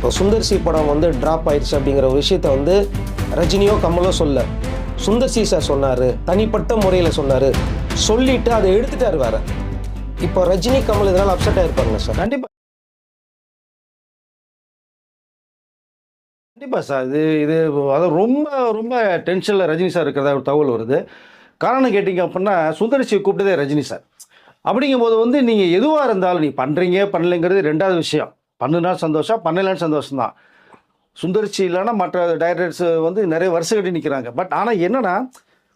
இப்போ சுந்தர்சி படம் வந்து ட்ராப் ஆயிடுச்சு அப்படிங்கிற ஒரு விஷயத்த வந்து ரஜினியோ கமலோ சொல்ல. சுந்தர்சி சார் சொன்னார் தனிப்பட்ட முறையில் சொன்னார். சொல்லிட்டு அதை எடுத்துட்டார் வேற. இப்போ ரஜினி கமல் இதனால் அப்செட் ஆயிருப்பாங்க சார் கண்டிப்பாக கண்டிப்பாக சார் இது இது அது ரொம்ப ரொம்ப டென்ஷனில் ரஜினி சார் இருக்கிறதா ஒரு தகவல் வருது. காரணம் கேட்டிங்க அப்படின்னா சுந்தரிசியை கூப்பிட்டதே ரஜினி சார் அப்படிங்கும்போது வந்து நீங்கள் எதுவாக இருந்தாலும் நீ பண்ணுறீங்க பண்ணலைங்கிறது ரெண்டாவது விஷயம். பண்ணுனா சந்தோஷம் பண்ணலைன்னு சந்தோஷம் தான் சுந்தரிச்சி இல்லைன்னா மற்ற டைரக்டர்ஸ் வந்து நிறைய வருஷம் கட்டி நிற்கிறாங்க பட் ஆனால் என்னென்னா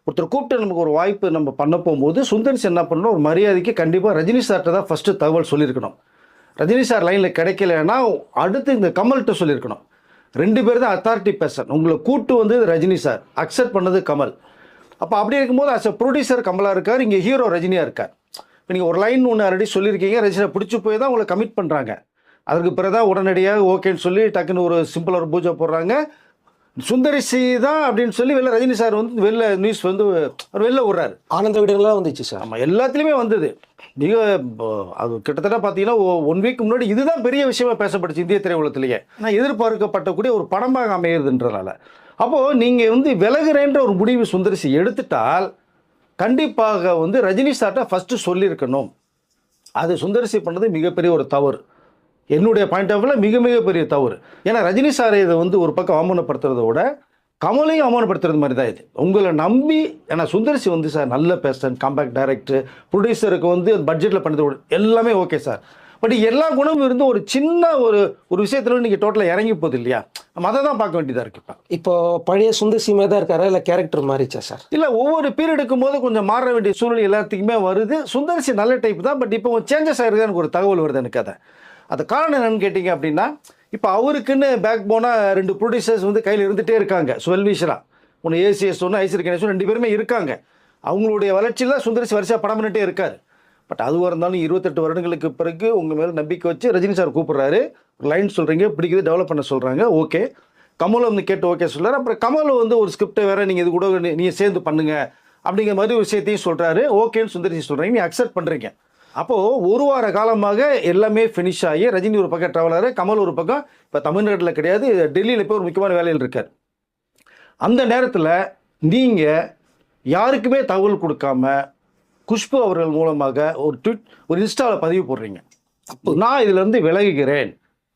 ஒருத்தர் கூப்பிட்டு நமக்கு ஒரு வாய்ப்பு நம்ம பண்ண போகும்போது சுந்தரிசி என்ன பண்ணணும்? ஒரு மரியாதைக்கு கண்டிப்பாக ரஜினி சார்கிட்ட தான் ஃபஸ்ட்டு தகவல் சொல்லியிருக்கணும். ரஜினி சார் லைனில் கிடைக்கலன்னா அடுத்து இந்த கமல்கிட்ட சொல்லியிருக்கணும். ரெண்டு பேர் தான் அத்தாரிட்டி பர்சன் உங்களை கூட்டு வந்து ரஜினி சார். அக்செப்ட் பண்ணது கமல். அப்போ அப்படி இருக்கும்போது அஸ் அ ப்ரொடியூசர் கமலாக இருக்கார் இங்கே ஹீரோ ரஜினியாக இருக்கார். இப்போ நீங்கள் ஒரு லைன் ஒன்று ஆல்ரெடி சொல்லியிருக்கீங்க ரஜினியை பிடிச்சி போய் தான் உங்களை கமிட் பண்ணுறாங்க அதுக்கு பிறகு தான் உடனடியாக ஓகேன்னு சொல்லி டக்குன்னு ஒரு சிம்பிள் ஒரு பூஜை போடுறாங்க. சுந்தரிசி தான் அப்படின்னு சொல்லி வெளில ரஜினி சார் வந்து வெளில நியூஸ் வந்து அவர் வெளில விடுறாரு ஆனந்த விடங்களாக வந்துச்சு சார். ஆமாம் எல்லாத்துலேயுமே வந்தது. மிக ப- அது கிட்டத்தட்ட பார்த்தீங்கன்னா ஒன் வீக் முன்னாடி இதுதான் பெரிய விஷயமா பேசப்பட்டுச்சு இந்திய திரையுலகத்திலேயே. நான் எதிர்பார்க்கப்பட்டக்கூடிய ஒரு படமாக அமையுதுன்றனால அப்போது நீங்கள் வந்து விலகுறேன்ற ஒரு முடிவு சுந்தரிசி எடுத்துட்டால் கண்டிப்பாக வந்து ரஜினி சார்ட்ட ஃபஸ்ட்டு சொல்லியிருக்கணும். அது சுந்தரிசி பண்ணது மிகப்பெரிய ஒரு தவறு. என்னுடைய பாயிண்ட் ஆஃப் வியூவில் மிக மிக பெரிய தவறு. ஏன்னா ரஜினி சாரை இதை வந்து ஒரு பக்கம் அவமானப்படுத்துறத விட கமலையும் அவமானப்படுத்துறது மாதிரி தான் இது. உங்களை நம்பி ஏன்னா சுந்தரிசி வந்து சார் நல்ல பேசன் காம்பேக்ட் டைரக்டர் ப்ரொடியூசருக்கு வந்து பட்ஜெட்டில் பண்ணது எல்லாமே ஓகே சார். பட் எல்லா குணமும் இருந்து ஒரு சின்ன ஒரு ஒரு விஷயத்துல நீங்கள் டோட்டலாக இறங்கி போகுது இல்லையா? நம்ம அதை தான் பார்க்க வேண்டியதாக இருக்கு இப்போ. இப்போ பழைய சுந்தர் சி மாதிரி தான் இருக்காரா? இல்லை கேரக்டர் மாறிச்சா சார்? இல்லை ஒவ்வொரு பீரியட் எடுக்கும்போது கொஞ்சம் மாற வேண்டிய சூழ்நிலை எல்லாத்துக்குமே வருது. சுந்தரிசி நல்ல டைப் தான் பட் இப்போ சேஞ்சஸ் ஆயிருக்குது எனக்கு ஒரு தகவல் வருது எனக்கு அதை. அது காரணம் என்னன்னு கேட்டிங்க அப்படின்னா இப்போ அவருக்குன்னு பேக் போனால் ரெண்டு ப்ரொடியூசர்ஸ் வந்து கையில் இருந்துகிட்டே இருக்காங்க. சுவல்விஷரா ஒன்று ஏசிஎஸ் ஒன்று ஐஸ்வரி கணேசன் ரெண்டு பேருமே இருக்காங்க. அவங்களுடைய வளர்ச்சியில் சுந்தரிசி வரிசையாக படம் பண்ணிட்டே இருக்கார். பட் அதுவாக இருந்தாலும் இருபத்தெட்டு வருடங்களுக்கு பிறகு உங்கள் மேலே நம்பிக்கை வச்சு ரஜினி சார் கூப்பிட்றாரு. லைன் சொல்கிறீங்க பிடிக்குது டெவலப் பண்ண சொல்கிறாங்க ஓகே கமல் வந்து கேட்டு ஓகே சொல்கிறார் அப்புறம் கமல் வந்து ஒரு ஸ்கிரிப்டை வேறு நீங்கள் இது கூட நீங்கள் சேர்ந்து பண்ணுங்க அப்படிங்கிற மாதிரி ஒரு விஷயத்தையும் சொல்கிறாரு ஓகேன்னு சுந்தரிசி சொல்கிறீங்க நீ அக்செப்ட் பண்ணுறீங்க அப்போது ஒரு வார காலமாக எல்லாமே ஃபினிஷ் ஆகி ரஜினி ஒரு பக்கம் ட்ராவலரு கமல் ஒரு பக்கம் இப்போ தமிழ்நாட்டில் கிடையாது டெல்லியில் போய் ஒரு முக்கியமான வேலையில் இருக்கார். அந்த நேரத்தில் நீங்கள் யாருக்குமே தகவல் கொடுக்காம குஷ்பு அவர்கள் மூலமாக ஒரு ட்விட் ஒரு இன்ஸ்டாவில் பதிவு போடுறீங்க. நான் இதிலிருந்து விலகுகிறேன்.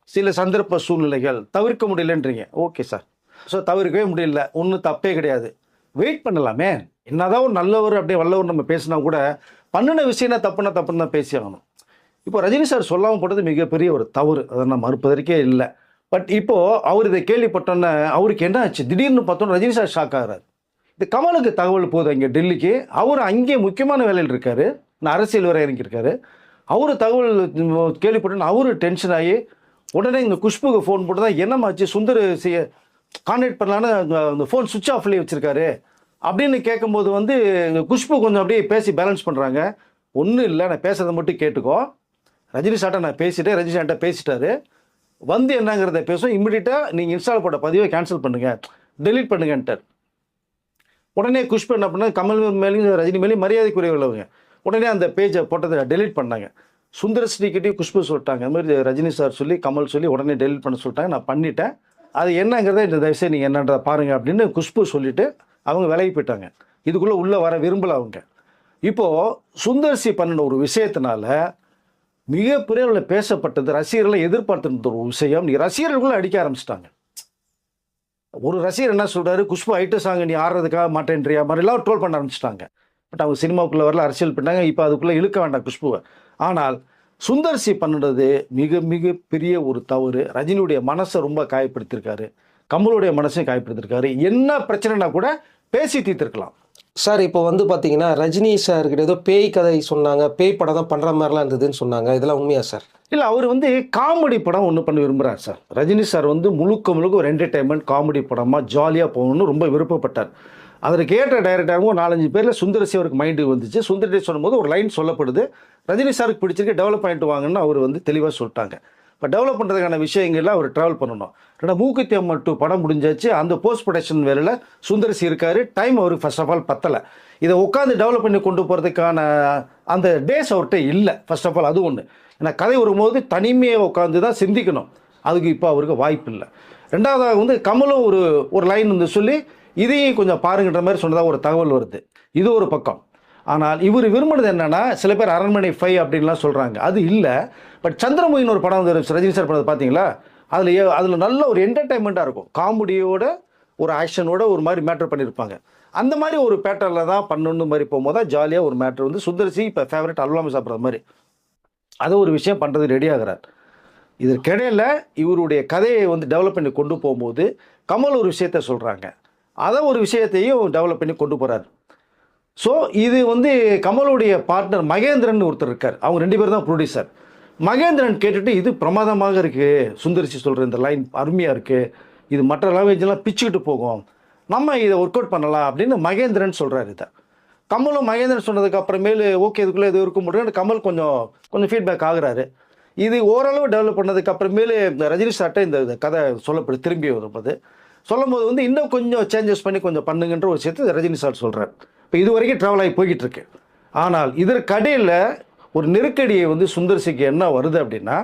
சில சந்தர்ப்ப சூழ்நிலைகள் தவிர்க்க முடியலன்றீங்க. ஓகே சார் ஸோ தவிர்க்கவே முடியல. ஒன்றும் தப்பே கிடையாது. வெயிட் பண்ணலாமே. என்னதான் ஒரு நல்லவர் அப்படியே வல்லவர் நம்ம பேசினா கூட பண்ணின விஷயம் தப்புனா தப்புன்னு தான் பேசி ஆகணும். இப்போ ரஜினி சார் சொல்லாமல் போட்டது மிகப்பெரிய ஒரு தவறு. அதை நான் மறுப்பதற்கே இல்லை. பட் இப்போது அவர் இதை கேள்விப்பட்டோன்னே அவருக்கு என்ன ஆச்சு? திடீர்னு பார்த்தோன்னா ரஜினி சார் ஷாக் ஆகிறார். இந்த கமலுக்கு தகவல் போகுது இங்கே டெல்லிக்கு. அவர் அங்கே முக்கியமான வேலையில் இருக்கார். நான் அரசியல் வரை இறங்கியிருக்காரு. அவர் தகவல் கேள்விப்பட்டோன்னு அவரு டென்ஷன் ஆகி உடனே இங்கே குஷ்புக்கு ஃபோன் போட்டு தான் என்னமாச்சு சுந்தர் செய்ய கான்டாக்ட் பண்ணலான்னு அந்த- அந்த ஃபோன் சுவிட்ச் ஆஃப்லேயே வச்சுருக்காரு. அப்படின்னு கேட்கும்போது வந்து குஷ்பு கொஞ்சம் அப்படியே பேசி பேலன்ஸ் பண்ணுறாங்க ஒன்றும் இல்லை நான் பேசுறதை மட்டும் கேட்டுக்கோ. ரஜினி சார்ட்ட நான் பேசிட்டேன். ரஜினி சார்ட்ட பேசிட்டாரு. வந்து என்னங்கிறத பேசும் இம்மிடியட்டாக நீங்கள் இன்ஸ்டால் போட்ட பதிவை கேன்சல் பண்ணுங்கள் டெலீட் பண்ணுங்கன்ட்டார். உடனே குஷ்பு என்ன பண்ணாங்க கமல் மேலேயும் ரஜினி மேலேயும் மரியாதைக்குரியவங்க உடனே அந்த பேஜை போட்டதை டெலீட் பண்ணாங்க. சுந்தரஸ்ரீக்கிட்டையும் குஷ்பு சொல்லிட்டாங்க. அது மாதிரி ரஜினி சார் சொல்லி கமல் சொல்லி உடனே டெலிட் பண்ண சொல்லிட்டாங்க. நான் பண்ணிட்டேன். அது என்னங்கிறத இந்த தயவுசெய்து நீங்கள் என்னன்றதை பாருங்கள் அப்படின்னு குஷ்பு சொல்லிவிட்டு அவங்க விலகி போயிட்டாங்க. இதுக்குள்ளே உள்ளே வர விரும்பல அவங்க. இப்போது சுந்தர்சி பண்ணின ஒரு விஷயத்தினால மிகப்பெரிய அளவில் பேசப்பட்டது ரசிகர்களை எதிர்பார்த்துருந்த ஒரு விஷயம். நீ ரசிகர்களுக்குள்ள அடிக்க ஆரம்பிச்சிட்டாங்க. ஒரு ரசிகர் என்ன சொல்கிறாரு குஷ்பு ஐட்ட சாங் நீ ஆடுறதுக்காக மாட்டேன்றியா? மாதிரிலாம் ட்ரோல் பண்ண ஆரம்பிச்சிட்டாங்க. பட் அவங்க சினிமாவுக்குள்ள வரல அரசியல் பண்ணாங்க. இப்போ அதுக்குள்ளே இழுக்க வேண்டாம் குஷ்புவை. ஆனால் சுந்தர்சி பண்ணுறது மிக மிக பெரிய ஒரு தவறு. ரஜினியுடைய மனசை ரொம்ப காயப்படுத்தியிருக்காரு. கமலுடைய மனசையும் காயப்படுத்தியிருக்காரு. என்ன பிரச்சனைனா கூட பேசி தீர்த்திருக்கலாம். சார் இப்போ வந்து பார்த்தீங்கன்னா ரஜினி சார் கிட்ட ஏதோ பேய் கதை சொன்னாங்க பேய் படம் தான் பண்ணுற மாதிரிலாம் இருந்ததுன்னு சொன்னாங்க. இதெல்லாம் உண்மையா சார்? இல்லை அவர் வந்து காமெடி படம் ஒன்று பண்ண விரும்புகிறார் சார். ரஜினி சார் வந்து முழுக்க முழுக்க ஒரு என்டர்டைன்மெண்ட் காமெடி படமாக ஜாலியாக போகணும்னு ரொம்ப விருப்பப்பட்டார். அதற்கு ஏற்ற டைரக்டராகவும் நாலஞ்சு பேரில் சுந்தரசி அவருக்கு மைண்டுக்கு வந்துச்சு. சுந்தரசி சொல்லும்போது ஒரு லைன் சொல்லப்படுது. ரஜினி சாருக்கு பிடிச்சிருக்கு டெவலப் பண்ணிட்டு வாங்கன்னு அவர் வந்து தெளிவாக சொல்லிட்டாங்க. இப்போ டெவலப் பண்ணுறதுக்கான விஷயங்கள்லாம் அவர் ட்ராவல் பண்ணணும். ரெண்டா மூக்குத்தி அம்மன் டூ படம் முடிஞ்சாச்சு. அந்த போஸ்ட் ப்ரொடக்ஷன் வேலையில் சுந்தரசி இருக்கார். டைம் அவருக்கு ஃபர்ஸ்ட் ஆஃப் ஆல் பத்தலை. இதை உட்காந்து டெவலப் பண்ணி கொண்டு போகிறதுக்கான அந்த டேஸ் அவர்கிட்ட இல்லை. ஃபர்ஸ்ட் ஆஃப் ஆல் அது ஒன்று ஏன்னா கதை வரும்போது தனிமையை உட்காந்து தான் சிந்திக்கணும். அதுக்கு இப்போ அவருக்கு வாய்ப்பு இல்லை. ரெண்டாவதாக வந்து கமலும் ஒரு ஒரு லைன் வந்து சொல்லி இதையும் கொஞ்சம் பாருங்கன்ற மாதிரி சொன்னதாக ஒரு தகவல் வருது. இது ஒரு பக்கம். ஆனால் இவர் விரும்பினது என்னென்னா சில பேர் அரண்மனை ஃபைவ் அப்படின்லாம் சொல்கிறாங்க அது இல்லை. பட் சந்திரமுகின்னு ஒரு படம் வந்து ரஜினி சார் படம் பார்த்தீங்களா அதில் அதில் நல்ல ஒரு என்டர்டைன்மெண்ட்டாக இருக்கும். காமெடியோட ஒரு ஆக்ஷனோட ஒரு மாதிரி மேட்டர் பண்ணியிருப்பாங்க அந்த மாதிரி ஒரு பேட்டர்னில் தான் பண்ணணும் மாதிரி போகும்போது தான் ஜாலியாக ஒரு மேட்ரு வந்து சுந்தர்சி இப்போ ஃபேவரட் அல்வாமி சாப்பிட்ற மாதிரி. அதை ஒரு விஷயம் பண்ணுறது ரெடி ஆகிறார். இதற்கிடையில் இவருடைய கதையை வந்து டெவலப் பண்ணி கொண்டு போகும்போது கமல் ஒரு விஷயத்த சொல்கிறாங்க அதை ஒரு விஷயத்தையும் டெவலப் பண்ணி கொண்டு போகிறார் ஸோ இது வந்து கமலுடைய பார்ட்னர் மகேந்திரன் ஒருத்தர் இருக்கார். அவங்க ரெண்டு பேரும் தான் ப்ரொடியூசர் மகேந்திரன் கேட்டுட்டு இது பிரமாதமாக இருக்குது சுந்தரிச்சு சொல்கிற இந்த லைன் அருமையாக இருக்குது இது மற்ற லாங்குவேஜ்லாம் பிச்சுக்கிட்டு போகும். நம்ம இதை ஒர்க் அவுட் பண்ணலாம். அப்படின்னு மகேந்திரன் சொல்கிறாரு இதை. கமலும் மகேந்திரன் சொன்னதுக்கு அப்புறமேலு ஓகே இதுக்குள்ளே இது இருக்க முடியும் கமல் கொஞ்சம் கொஞ்சம் ஃபீட்பேக் ஆகுறாரு. இது ஓரளவு டெவலப் பண்ணதுக்கு அப்புறமேலு இந்த ரஜினி சார்ட்டை இந்த கதை சொல்லப்படுது திரும்பி வரும்போது. சொல்லும்போது வந்து இன்னும் கொஞ்சம் சேஞ்சஸ் பண்ணி கொஞ்சம் பண்ணுங்கன்ற ஒரு விஷயத்தை ரஜினி சார் சொல்கிறார் இப்போ இது வரைக்கும் ட்ராவல் ஆகி போய்கிட்டு இருக்கு ஆனால் இதற்கடையில் ஒரு நெருக்கடியை வந்து சுந்தர்சிக்கு என்ன வருது அப்படின்னா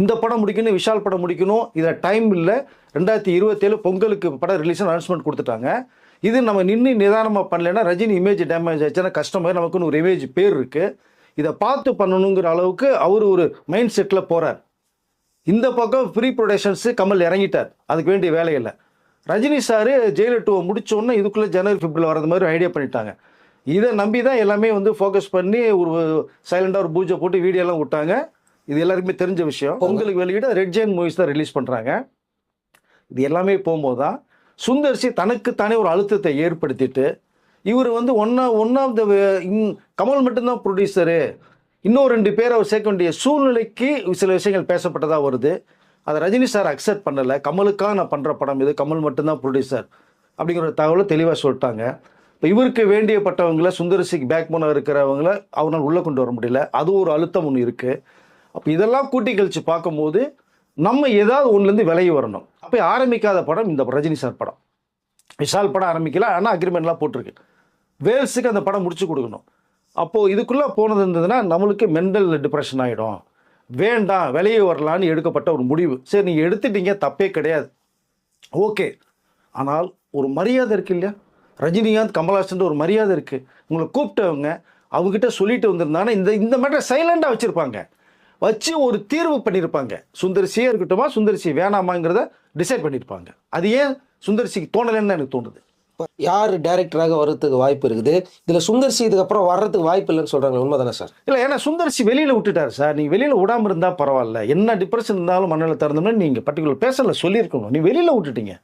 இந்த படம் முடிக்கணும் விஷால் படம் முடிக்கணும் இதில் டைம் இல்லை ரெண்டாயிரத்தி இருபத்தேழு பொங்கலுக்கு படம் ரிலீஸ் அனௌன்ஸ்மெண்ட் கொடுத்துட்டாங்க. இது நம்ம நின்று நிதானமாக பண்ணலைன்னா ரஜினி இமேஜ் டேமேஜ் ஆச்சுன்னா கஷ்டமாக நமக்குன்னு ஒரு இமேஜ் பேர் இருக்குது இதை பார்த்து பண்ணணுங்கிற அளவுக்கு அவர் ஒரு மைண்ட் செட்டில் போகிறார் இந்த பக்கம் ப்ரீ ப்ரொடக்ஷன்ஸு கமல் இறங்கிட்டார். அதுக்கு வேண்டிய வேலையில்லை ரஜினி சார் ஜெயிலர் டூவை முடிச்சோன்னே இதுக்குள்ளே ஜனவரி பிப்ரவரி வரது மாதிரி ஐடியா பண்ணிட்டாங்க. இதை நம்பி தான் எல்லாமே வந்து ஃபோக்கஸ் பண்ணி ஒரு சைலண்டாக ஒரு பூஜை போட்டு வீடியோலாம் விட்டாங்க. இது எல்லாருக்குமே தெரிஞ்ச விஷயம். பொங்கலுக்கு வெளியிட ரெட் ஜெயின் மூவிஸ் தான் ரிலீஸ் பண்ணுறாங்க இது எல்லாமே போகும்போது தான் சுந்தர்சி தனக்குத்தானே ஒரு அழுத்தத்தை ஏற்படுத்திட்டு இவர் வந்து one one of the Kamal மட்டும்தான் ப்ரொடியூசரு இன்னும் ரெண்டு பேர் அவர் சேர்க்க வேண்டிய சூழ்நிலைக்கு சில விஷயங்கள் பேசப்பட்டதாக வருது. அதை ரஜினி சார் அக்செப்ட் பண்ணலை. கமலுக்காக நான் பண்ணுற படம் இது? கமல் மட்டும்தான் ப்ரொடியூசர் அப்படிங்கிற ஒரு தகவலை தெளிவாக சொல்லிட்டாங்க. இப்போ இவருக்கு வேண்டியப்பட்டவங்கள சுந்தரசிக்கு பேக் போனாக இருக்கிறவங்கள அவனால் உள்ளே கொண்டு வர முடியல. அது ஒரு அழுத்தம் ஒன்று இருக்குது அப்போ இதெல்லாம் கூட்டி கழித்து பார்க்கும்போது நம்ம ஏதாவது ஒன்றுலேருந்து விலகி வரணும். அப்போ ஆரம்பிக்காத படம் இந்த ரஜினி சார் படம். விஷால் படம் ஆரம்பிக்கல ஆனால் அக்ரிமெண்ட்லாம் போட்டிருக்கு. வேல்ஸுக்கு அந்த படம் முடிச்சு கொடுக்கணும். அப்போது இதுக்குள்ளே போனது இருந்ததுன்னா நம்மளுக்கு மென்டல் டிப்ரெஷன் ஆகிடும் வேண்டாம் வெளியே வரலான்னு எடுக்கப்பட்ட ஒரு முடிவு. சரி நீங்கள் எடுத்துட்டீங்க தப்பே கிடையாது. ஓகே. ஆனால் ஒரு மரியாதை இருக்கு இல்லையா? ரஜினிகாந்த் கமல்ஹாசன் ஒரு மரியாதை இருக்குது உங்களை கூப்பிட்டவங்க அவங்ககிட்ட சொல்லிட்டு வந்திருந்தாங்கன்னா இந்த இந்த மாதிரி சைலண்டாக வச்சுருப்பாங்க. வச்சு ஒரு தீர்வு பண்ணியிருப்பாங்க சுந்தரிசியே இருக்கட்டுமா சுந்தரிசி வேணாமாங்கிறத டிசைட் பண்ணியிருப்பாங்க அது ஏன் சுந்தரிசிக்கு தோணலைன்னு தான் எனக்கு தோணுது. யார் டைரக்டராக வர்றதுக்கு வாய்ப்பு இருக்குது? இதில் சுந்தர்சி இதுக்கப்புறம் வர்றதுக்கு வாய்ப்பு இல்லைன்னு சொல்கிறாங்க உண்மைதானே சார்? இல்லை ஏன்னா சுந்தர்சி வெளியில் விட்டுட்டார் சார். நீங்கள் வெளியில் விடாமல் இருந்தால் பரவாயில்ல. என்ன டிப்ரெஷன் இருந்தாலும் மண்ணில் திறந்தோம்னா நீங்கள் பர்டிகுலர் பேசல சொல்லியிருக்கணும். நீ வெளியில் விட்டுட்டீங்க.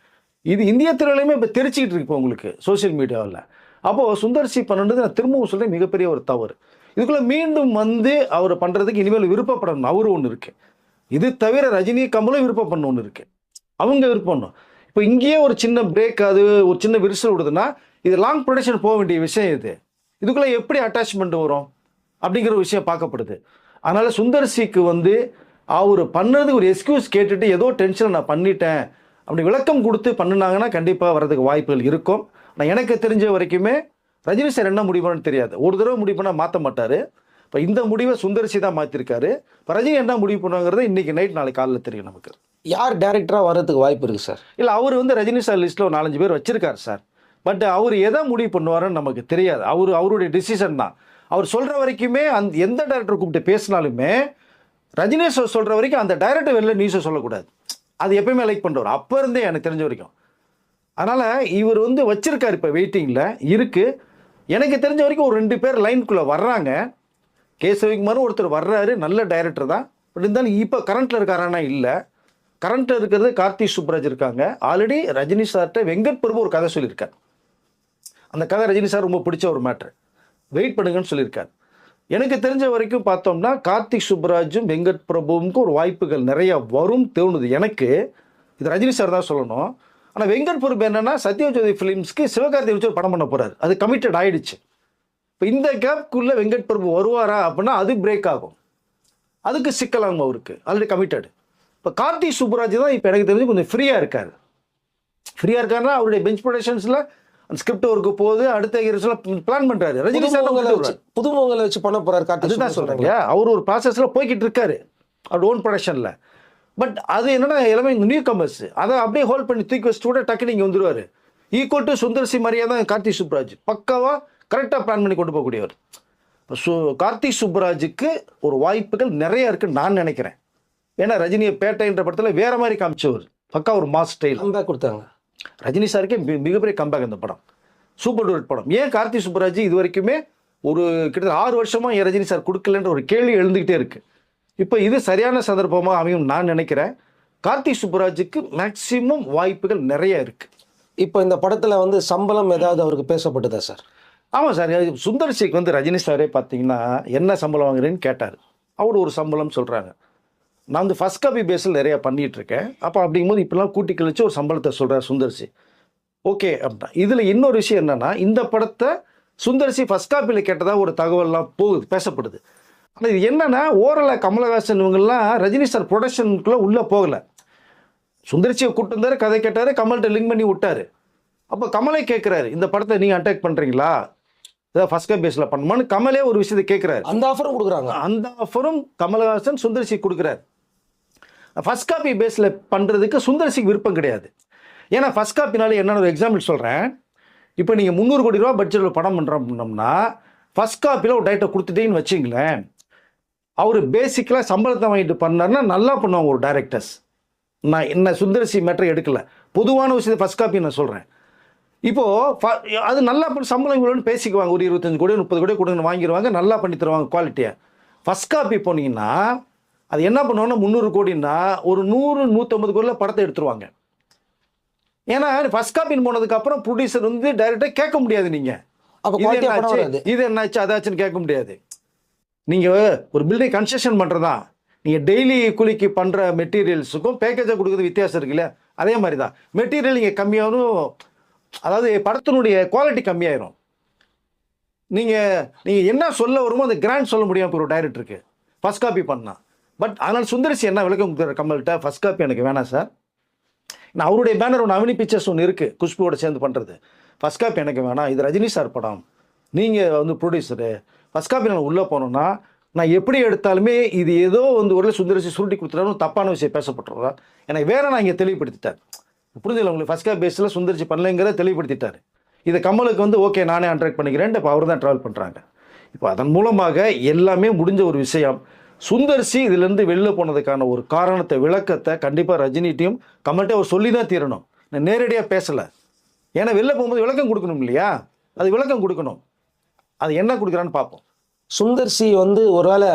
இது இந்திய திரையிலையுமே இப்போ தெரிச்சிக்கிட்டு இருக்கு இப்போ உங்களுக்கு சோஷியல் மீடியாவில் அப்போது சுந்தர்சி பண்ணுறது நான் திரும்பவும் சொல்கிறேன் மிகப்பெரிய ஒரு தவறு. இதுக்குள்ளே மீண்டும் வந்து அவர் பண்ணுறதுக்கு இனிமேல் விருப்பப்படணும். அவரு ஒன்று இருக்குது இது தவிர ரஜினி கமலும் விருப்பப்படணும் ஒன்று இருக்குது அவங்க விருப்பம் இப்போ இங்கேயே ஒரு சின்ன பிரேக் அது ஒரு சின்ன விரிசல் விடுதுன்னா இது லாங் ப்ரொடக்ஷன் போக வேண்டிய விஷயம் இது. இதுக்குள்ளே எப்படி அட்டாச்மெண்ட் வரும் அப்படிங்கிற விஷயம் பார்க்கப்படுது. அதனால் சுந்தர்சிக்கு வந்து அவர் பண்ணது ஒரு எக்ஸ்கியூஸ் கேட்டுட்டு ஏதோ டென்ஷனை நான் பண்ணிட்டேன். அப்படி விளக்கம் கொடுத்து பண்ணினாங்கன்னா கண்டிப்பாக வரதுக்கு வாய்ப்புகள் இருக்கும். நான் எனக்கு தெரிஞ்ச வரைக்குமே ரஜினி சார் என்ன முடிவுன்னு தெரியாது. ஒரு தடவை முடிவு பண்ணால் மாற்ற மாட்டார். இப்போ இந்த முடிவை சுந்தர்சி தான் மாற்றிருக்காரு இப்போ ரஜினி என்ன முடிவு பண்ணுவாங்கிறது இன்றைக்கி நைட் நாளைக்கு காலையில் தெரியும் நமக்கு. யார் டேரக்டராக வர்றதுக்கு வாய்ப்பு இருக்குது சார் இல்லை அவர் வந்து ரஜினி சார் லிஸ்ட்டில் ஒரு நாலஞ்சு பேர் வச்சுருக்காரு சார் பட் அவர் எதை முடிவு பண்ணுவாருன்னு நமக்கு தெரியாது. அவர் அவருடைய டிசிஷன் தான். அவர் சொல்கிற வரைக்குமே அந்த எந்த டேரக்டர் கூப்பிட்டு பேசினாலுமே ரஜினி சார் சொல்கிற வரைக்கும் அந்த டைரக்டர் வெளில நியூஸை சொல்லக்கூடாது. அது எப்பயுமே லைக் பண்ணுறவர் அப்போ இருந்தே எனக்கு தெரிஞ்ச வரைக்கும். அதனால் இவர் வந்து வச்சுருக்கார் இப்போ வெயிட்டிங்கில் இருக்குது எனக்கு தெரிஞ்ச வரைக்கும் ஒரு ரெண்டு பேர் லைனுக்குள்ளே வர்றாங்க. கே. சிவகுமாரும் ஒருத்தர் வர்றாரு. நல்ல டைரக்டர் தான். பட் இருந்தாலும் இப்போ கரண்ட்டில் இருக்காரானா இல்லை. கரண்ட் இருக்கிறது கார்த்தி சுப்ராஜ் இருக்காங்க. ஆல்ரெடி ரஜினி சார்கிட்ட வெங்கட் பிரபு ஒரு கதை சொல்லியிருக்கார். அந்த கதை ரஜினி சார் ரொம்ப பிடிச்ச ஒரு மேட்ரு வெயிட் பண்ணுங்கன்னு சொல்லியிருக்கார். எனக்கு தெரிஞ்ச வரைக்கும் பார்த்தோம்னா கார்த்திக் சுப்ராஜும் வெங்கட் பிரபுவுக்கும் ஒரு வாய்ப்புகள் நிறைய வரும் தோணுது. எனக்கு இது ரஜினி சார் தான் சொல்லணும். ஆனால் வெங்கட் பிரபு என்னன்னா சத்யஜோதி ஃபிலிம்ஸ்க்கு சிவகார்த்தி வச்சு ஒரு படம் பண்ண போகிறார் அது கமிட்டட் ஆகிடுச்சு இப்போ இந்த கேப்குள்ளே வெங்கட் பிரபு வருவாரா அப்படின்னா அது பிரேக் ஆகும். அதுக்கு சிக்கலாகும் அவருக்கு. ஆல்ரெடி கமிட்டடு இப்போ கார்த்தி சுப்புராஜ் தான் இப்போ எனக்கு தெரிஞ்சு கொஞ்சம் ஃப்ரீயாக இருக்கார். ஃப்ரீயாக இருக்காருன்னா அவருடைய பெஞ்ச் ப்ரொடக்ஷன்ஸில் அந்த ஸ்கிரிப்ட் ஒர்க்கு போகுது அடுத்த இயர்ஸ்லாம் பிளான் பண்ணுறாரு ரஜினி சார் தான் புதுமுகங்களை வச்சு வச்சு பண்ண போறாரு கார்த்திக் அதுதான் சுப்ராஜ் சொல்கிறேங்க அவர் ஒரு ப்ராசஸில் போய்கிட்டு இருக்காரு. அவர் ஓன் ப்ரொடக்ஷனில் பட் அது என்னன்னா எல்லாமே நியூ கமர்ஸ் அதை அப்படியே ஹோல்ட் பண்ணி தூக்கி வச்சுட்டு கூட டக்குனு இங்கே வந்துருவாரு. ஈக்குவல் டு சுந்தர்சி மாதிரியே தான் கார்த்தி சுப்ராஜ். பக்காவா கரெக்டாக பிளான் பண்ணி கொண்டு போகக்கூடியவர். ஸோ கார்த்தி சுப்ராஜுக்கு ஒரு வாய்ப்புகள் நிறைய இருக்குன்னு நான் நினைக்கிறேன். ஏன்னா ரஜினியை பேட்டைன்ற படத்தில் வேற மாதிரி காமிச்சவர். பக்கா ஒரு மாஸ் ஸ்டைல். கம்பேக் கொடுத்தாங்க. ரஜினி சாருக்கே மிகப்பெரிய கம்பேக் இந்த படம். சூப்பர் டூர் படம். ஏன் கார்த்தி சுப்பராஜ் இது வரைக்குமே ஒரு கிட்டத்தட்ட ஆறு வருஷமா ஏன் ரஜினி சார் கொடுக்கலன்ற ஒரு கேள்வி எழுந்துகிட்டே இருக்கு. இப்போ இது சரியான சந்தர்ப்பமாக அமையும் நான் நினைக்கிறேன். கார்த்தி சுப்பராஜுக்கு மேக்சிமம் வாய்ப்புகள் நிறைய இருக்கு. இப்போ இந்த படத்துல வந்து சம்பளம் ஏதாவது அவருக்கு பேசப்பட்டதா சார்? ஆமாம் சார். சுந்தர் சிக்கு வந்து ரஜினி சாரே பார்த்தீங்கன்னா என்ன சம்பளம் வாங்குறேன்னு கேட்டார். அவர் ஒரு சம்பளம் சொல்கிறாங்க நான் வந்து ஃபஸ்ட் காப்பி பேஸில் நிறையா பண்ணிட்டு இருக்கேன் அப்போ அப்படிங்கும்போது இப்படிலாம் கூட்டி கழிச்சு ஒரு சம்பளத்தை சொல்கிறார் சுந்தர்சி. ஓகே அப்படின்னா இதில் இன்னொரு விஷயம் என்னன்னா இந்த படத்தை சுந்தர்சி ஃபஸ்ட் காப்பியில் கேட்டதா ஒரு தகவல்லாம் போகுது பேசப்படுது. ஆனால் இது என்னன்னா ஓரளவு கமலஹாசன் இவங்கெல்லாம் ரஜினி சார் ப்ரொடக்ஷனுக்குள்ளே உள்ளே போகலை. சுந்தர்சியை கூட்டு வந்தாரு கதை கேட்டார் கமல்கிட்ட லிங்க் பண்ணி விட்டாரு. அப்போ கமலே கேட்குறாரு இந்த படத்தை நீங்கள் அட்டாக் பண்ணுறீங்களா ஏதாவது ஃபஸ்ட் காப்பி பேஸில் பண்ணுமான்னு கமலே ஒரு விஷயத்தை கேட்குறாரு அந்த ஆஃபரும் கொடுக்குறாங்க. அந்த ஆஃபரும் கமலஹாசன் சுந்தர்சி கொடுக்குறாரு. ஃபர்ஸ்ட் காப்பி பேஸில் பண்ணுறதுக்கு சுந்தரசிக்கு விருப்பம் கிடையாது. ஏன்னா ஃபர்ஸ்ட் காப்பினால என்னென்ன ஒரு எக்ஸாம்பிள் சொல்கிறேன் இப்போ நீங்கள் முந்நூறு கோடி ரூபா பட்ஜெட்டில் படம் பண்ணுறோம் அப்படின்னோம்னா ஃபர்ஸ்ட் காப்பியில் ஒரு டைரக்டர் கொடுத்துட்டீங்கன்னு வச்சிங்களேன். அவர் பேசிக்கலாக சம்பளத்தை வாங்கிட்டு பண்ணாருன்னா நல்லா பண்ணுவாங்க ஒரு டைரக்டர்ஸ் நான் என்ன சுந்தரசி மேட்டரை எடுக்கல. பொதுவான விஷயத்தை ஃபர்ஸ்ட் காப்பி நான் சொல்கிறேன் இப்போது அது நல்லா பண்ணி சம்பளம் இவ்வளோன்னு பேசிக்குவாங்க. ஒரு இருபத்தஞ்சு கோடி முப்பது கோடி கொடுங்க வாங்கிடுவாங்க நல்லா பண்ணி தருவாங்க குவாலிட்டியை ஃபர்ஸ்ட் காப்பி போனீங்கன்னா அது என்ன பண்ணுவாங்கன்னா முந்நூறு கோடின்னா ஒரு நூறு நூற்றம்பது கோடியில் படத்தை எடுத்துருவாங்க. ஏன்னா ஃபர்ஸ்ட் காப்பின்னு போனதுக்கு அப்புறம் ப்ரொடியூசர் வந்து டைரெக்டாக கேட்க முடியாது நீங்கள் அப்போ இது என்னாச்சு? அதாச்சுன்னு கேட்க முடியாது. நீங்க ஒரு பில்டிங் கன்ஸ்ட்ரக்ஷன் பண்றதா? நீங்க டெய்லி கூலிக்கு பண்ற மெட்டீரியல்ஸுக்கும் பேக்கேஜை கொடுக்குறது வித்தியாசம் இருக்குல்ல? அதே மாதிரி தான் மெட்டீரியல் நீங்க கம்மியாகும் அதாவது படத்தினுடைய குவாலிட்டி கம்மியாயிரும். நீங்க நீங்க என்ன சொல்ல வருமோ அந்த கிராண்ட் சொல்ல முடியும் இப்போ ஒரு டைரக்டருக்கு ஃபர்ஸ்ட் காப்பி பண்ணா. பட் அதனால் சுந்தரசி என்ன விளக்கம் கொடுக்குற கமல்கிட்ட? ஃபர்ஸ்ட் காப்பி எனக்கு வேணாம் சார் நான் அவருடைய பேனர் ஒன்று அவனி பிக்சர்ஸ் ஒன்று இருக்குது குஷ்புவோட சேர்ந்து பண்ணுறது ஃபர்ஸ்ட் காப்பி எனக்கு வேணாம். இது ரஜினி சார் படம். நீங்கள் வந்து ப்ரொடியூசரு ஃபர்ஸ்ட் காப்பி நான் உள்ளே போனோன்னா நான் எப்படி எடுத்தாலுமே இது ஏதோ வந்து ஒரு சுந்தரிசி சுருட்டி கொடுத்துட்டாலும் தப்பான விஷயம் பேசப்பட்டுறதா எனக்கு வேற நான் இங்கே தெளிவுபடுத்திட்டார் புரிஞ்சல உங்களுக்கு ஃபர்ஸ்ட் காப் பேஸில் சுந்தரிச்சி பண்ணலைங்கிறத தெளிவுபடுத்திட்டார். இதை கமலுக்கு வந்து ஓகே நானே அண்ட்ராக்ட் பண்ணிக்கிறேன். இப்போ அவர் தான் ட்ராவல் பண்ணுறாங்க இப்போ அதன் மூலமாக எல்லாமே முடிஞ்ச ஒரு விஷயம். சுந்தர்சி இதுலேருந்து வெளில போனதுக்கான ஒரு காரணத்தை விளக்கத்தை கண்டிப்பாக ரஜினிட்டையும் கமல்கிட்ட அவர் சொல்லி தான் தீரணும். நான் நேரடியாக பேசலை. ஏன்னா வெளில போகும்போது விளக்கம் கொடுக்கணும் இல்லையா? அது விளக்கம் கொடுக்கணும். அது என்ன கொடுக்குறான்னு பார்ப்போம். சுந்தர் சி வந்து ஒருவேளை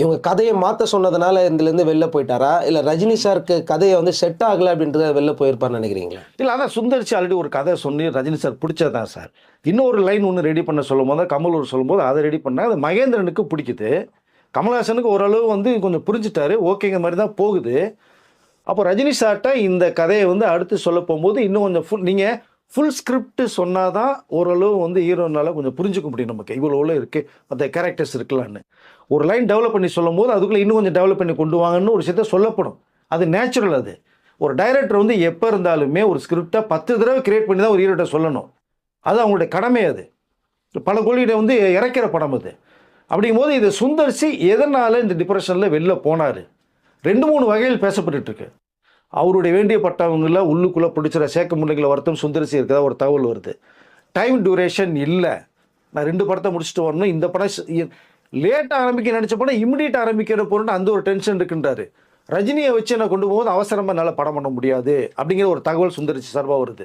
இவங்க கதையை மாற்ற சொன்னதுனால இதுலேருந்து வெளில போயிட்டாரா? இல்லை ரஜினி சாருக்கு கதையை வந்து செட் ஆகலை அப்படின்றத வெளில போயிருப்பார்னு நினைக்கிறீங்களா? இல்லை அதான் சுந்தர்சி ஆல்ரெடி ஒரு கதை சொல்லி ரஜினி சார் பிடிச்சதான் சார். இன்னொரு லைன் ஒன்று ரெடி பண்ண சொல்லும் போது கமல் ஒரு சொல்லும்போது அதை ரெடி பண்ணால் அது மகேந்திரனுக்கு பிடிக்குது. கமல்ஹாசனுக்கு ஓரளவு வந்து கொஞ்சம் புரிஞ்சுட்டாரு. ஓகேங்கிற மாதிரி தான் போகுது. அப்போ ரஜினி சார்ட்ட இந்த கதையை வந்து அடுத்து சொல்ல போகும்போது இன்னும் கொஞ்சம் ஃபுல் நீங்கள் ஃபுல் ஸ்கிரிப்ட் சொன்னால் தான் ஓரளவு வந்து ஹீரோனால கொஞ்சம் புரிஞ்சுக்க முடியும் நமக்கு. இவ்வளோ இருக்குது மற்ற கேரக்டர்ஸ் இருக்கலான்னு ஒரு லைன் டெவலப் பண்ணி சொல்லும் போது அதுக்குள்ளே இன்னும் கொஞ்சம் டெவலப் பண்ணி கொண்டு வாங்கன்னு ஒரு விஷயத்த சொல்லப்படும். அது நேச்சுரல் அது. ஒரு டைரக்டர் வந்து எப்போ இருந்தாலுமே ஒரு ஸ்கிரிப்டை பத்து தடவை கிரியேட் பண்ணி தான் ஒரு ஹீரோட்ட சொல்லணும். அது அவங்களுடைய கடமை அது. பல கோழியிட வந்து இறக்கிற படம் அது. அப்படிங்கும்போது இது சுந்தர்சி எதனால் இந்த டிப்ரெஷனில் வெளில போனார்? ரெண்டு மூணு வகையில் பேசப்பட்டுருக்கு அவருடைய வேண்டியப்பட்டவங்கள உள்ளுக்குள்ளே பிடிச்சிட சேக்க முன்னைகளை வருத்தம் சுந்தரிசி இருக்கிறதா ஒரு தகவல் வருது. டைம் டியூரேஷன் இல்லை. நான் ரெண்டு படத்தை முடிச்சுட்டு வரணும். இந்த படம் லேட்டாக ஆரம்பிக்க நினச்ச படம் இமிடியேட் ஆரம்பிக்கிற பொருள் அந்த ஒரு டென்ஷன் இருக்குன்றாரு. ரஜினியை வச்சு என்ன கொண்டு போகும்போது அவசரமாக என்னால் படம் பண்ண முடியாது அப்படிங்கிற ஒரு தகவல் சுந்தரிசி சார்பாக வருது.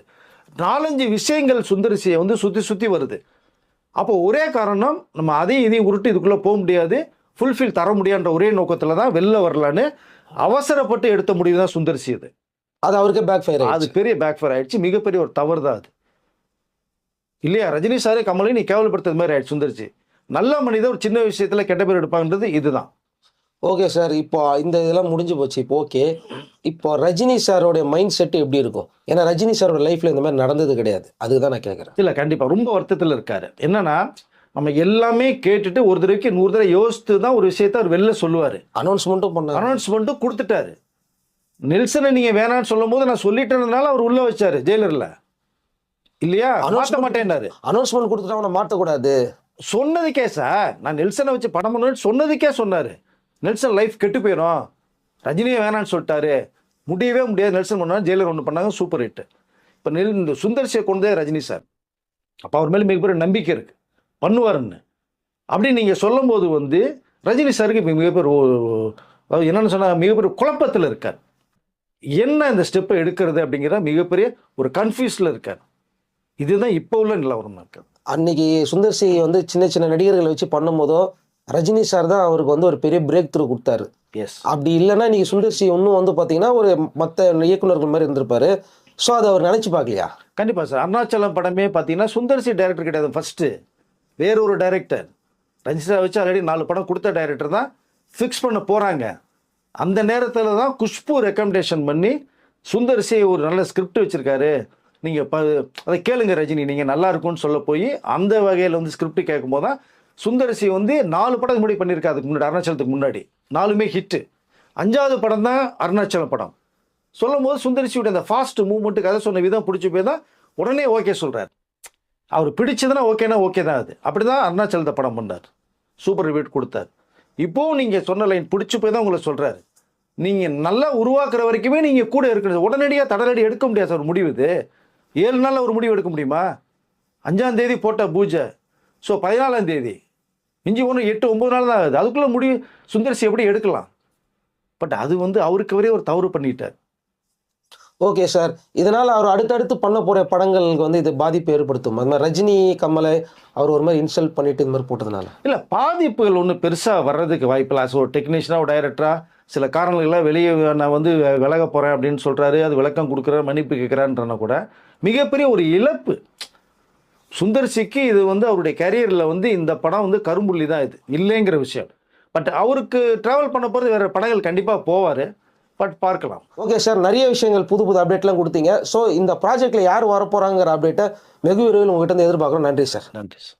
நாலஞ்சு விஷயங்கள் சுந்தரிசியை வந்து சுற்றி சுற்றி வருது. அப்போ ஒரே காரணம் நம்ம அதையும் இதையும் உருட்டு இதுக்குள்ளே போக முடியாது. ஃபுல்ஃபில் தர முடியான்ற ஒரே நோக்கத்தில் தான் வெளில வரலான்னு அவசரப்பட்டு எடுத்த முடிவு தான் சுந்தர்சி அது. அது அவருக்கே பேக் ஃபயர் அது பெரிய பேக் ஃபயர் ஆயிடுச்சு. மிகப்பெரிய ஒரு தவறு தான் அது. இல்லையா? ரஜினி சாரே கமலையும் நீ கேவலப்படுத்துறது மாதிரி ஆயிடுச்சு சுந்தர்சி. நல்ல மனிதர் ஒரு சின்ன விஷயத்துல கெட்ட பேர் எடுப்பாங்கன்றது இதுதான். ஓகே சார் இப்போ இந்த இதெல்லாம் முடிஞ்சு போச்சு. இப்போ ஓகே இப்போ ரஜினி சாரோடைய மைண்ட் செட் எப்படி இருக்கும்? ஏன்னா ரஜினி சாரோட லைஃப்ல இந்த மாதிரி நடந்தது கிடையாது. அதுக்கு தான் நான் கேட்குறேன் இல்ல கண்டிப்பா. ரொம்ப வருத்தத்தில் இருக்காரு. என்னன்னா நம்ம எல்லாமே கேட்டுட்டு ஒரு தடவைக்கு நூறு தடவை யோசித்து தான் ஒரு விஷயத்த அவர் வெளில சொல்லுவாரு. அனௌன்ஸ்மெண்ட்டும் பண்ணாங்க அனௌன்ஸ்மெண்ட்டும் கொடுத்துட்டாரு. நெல்சனை நீங்க வேணாம்னு சொல்லும் போது நான் சொல்லிட்டேன்றதுனால அவர் உள்ள வச்சாரு ஜெயிலர்ல. இல்லையா? மாற்ற மாட்டேன்னாரு அனௌன்ஸ்மெண்ட் கொடுத்துட்டு அவனை மாற்றக்கூடாது சொன்னதுக்கே சார் நான் நெல்சனை வச்சு படம் பண்ணுவேன்னு சொன்னதுக்கே சொன்னாரு. நெல்சன் லைஃப் கெட்டு போயிடும் ரஜினியே வேணான்னு சொல்லிட்டாரு. முடியவே முடியாது. நெல்சன் பண்ணாங்க ஜெயிலர் ஒன்று பண்ணாங்க. சூப்பர் ஹிட் இப்போ நெல் இந்த சுந்தர்சியை கொண்டதே ரஜினி சார். அப்போ அவர் மேலே மிகப்பெரிய நம்பிக்கை இருக்குது பண்ணுவாருன்னு. அப்படி நீங்கள் சொல்லும்போது வந்து ரஜினி சாருக்கு இப்போ மிகப்பெரிய ஒரு- அதாவது சொன்னால் மிகப்பெரிய குழப்பத்தில் இருக்கார். என்ன இந்த ஸ்டெப்பை எடுக்கிறது அப்படிங்கிற மிகப்பெரிய ஒரு கன்ஃபியூஸில் இருக்கார். இதுதான் இப்போ உள்ள நிலவரம் இருக்குது அன்னைக்கு சுந்தர்சி வந்து சின்ன சின்ன நடிகர்களை வச்சு பண்ணும்போதோ ரஜினி சார் தான் அவருக்கு வந்து ஒரு பெரிய பிரேக் த்ரூ கொடுத்தாரு. எஸ் அப்படி இல்லைன்னா நீங்கள் சுந்தர் சி இன்னும் வந்து பார்த்தீங்கன்னா ஒரு மற்ற இயக்குனர்கள் மாதிரி இருந்திருப்பாரு. ஸோ அதை அவர் நினச்சி பார்க்கலையா? கண்டிப்பாக சார். அருணாச்சலம் படமே பார்த்தீங்கன்னா சுந்தர்சி டைரக்டர் கிடையாது ஃபஸ்ட்டு வேறொரு டைரக்டர் ரஞ்சிதா வச்சு ஆல்ரெடி நாலு படம் கொடுத்த டைரக்டர் தான் ஃபிக்ஸ் பண்ண போகிறாங்க அந்த நேரத்தில் தான் குஷ்பு ரெக்கமெண்டேஷன் பண்ணி சுந்தர்சி ஒரு நல்ல ஸ்கிரிப்ட் வச்சுருக்காரு. நீங்கள் ப அதை கேளுங்க ரஜினி நீங்கள் நல்லா இருக்கும்னு சொல்ல போய் அந்த வகையில் வந்து ஸ்கிரிப்ட் கேட்கும்போது தான் சுந்தரசி வந்து நாலு படம் முன்னாடி பண்ணியிருக்கா அதுக்கு முன்னாடி அருணாச்சலத்துக்கு முன்னாடி. நாலுமே ஹிட்டு அஞ்சாவது படம் தான் அருணாச்சலம் படம். சொல்லும் போது சுந்தரிசியோட அந்த ஃபாஸ்ட் மூவ்மெண்ட்டு கதை சொன்ன விதம் பிடிச்சி போய் தான் உடனே ஓகே சொல்கிறார் அவர் பிடிச்சதுன்னா ஓகேனா ஓகே தான் அது. அப்படி தான் அருணாச்சலத்தை படம் பண்ணார். சூப்பர் ரிவ்யூட் கொடுத்தார். இப்போவும் நீங்கள் சொன்ன லைன் பிடிச்சி போய் தான் உங்களை சொல்கிறாரு நீங்கள் நல்லா உருவாக்குற வரைக்குமே நீங்கள் கூட இருக்கணும். உடனடியாக தடலடி எடுக்க முடியாது சார் ஒரு முடிவு இது. ஏழு நாளில் ஒரு முடிவு எடுக்க முடியுமா? அஞ்சாம் தேதி போட்ட பூஜை. ஸோ பதினாலாம் தேதி. மிஞ்சி ஒன்று எட்டு ஒம்பது நாள் தான் ஆகுது. அதுக்குள்ளே முடிவு சுந்தரிசி எப்படி எடுக்கலாம்? பட் அது வந்து அவருக்கு அவரே ஒரு தவறு பண்ணிட்டார். Okay sir. இதனால் அவர் அடுத்தடுத்து பண்ண போகிற படங்களுக்கு வந்து இது பாதிப்பு ஏற்படுத்தும். அது மாதிரி ரஜினி கமலை அவர் ஒரு மாதிரி இன்சல்ட் பண்ணிட்டு இந்த மாதிரி போட்டதுனால. இல்லை பாதிப்புகள் ஒன்றும் பெருசாக வர்றதுக்கு வாய்ப்பில்லை. ஒரு டெக்னீஷியனாக டைரக்டராக சில காரணங்களாக வெளியே நான் வந்து விலக போகிறேன் அப்படின்னு சொல்கிறாரு அது விளக்கம் கொடுக்குறாரு மன்னிப்பு கேட்குறான்றன கூட மிகப்பெரிய ஒரு இழப்பு. சுந்தர்சிக்கு இது வந்து அவருடைய கரியரில் வந்து இந்த படம் வந்து கரும்புள்ளி தான் இது. இல்லைங்கிற விஷயம். பட் அவருக்கு ட்ராவல் பண்ண போகிறது வேறு படங்கள் கண்டிப்பாக போவார். பட் பார்க்கலாம். ஓகே சார் நிறைய விஷயங்கள் புது புது அப்டேட்லாம் கொடுத்தீங்க. ஸோ இந்த ப்ராஜெக்ட்டில் யார் வரப்போகிறாங்கிற அப்டேட்டை வெகு விரைவில் உங்ககிட்ட இருந்து எதிர்பார்க்குறோம். நன்றி சார் நன்றி சார்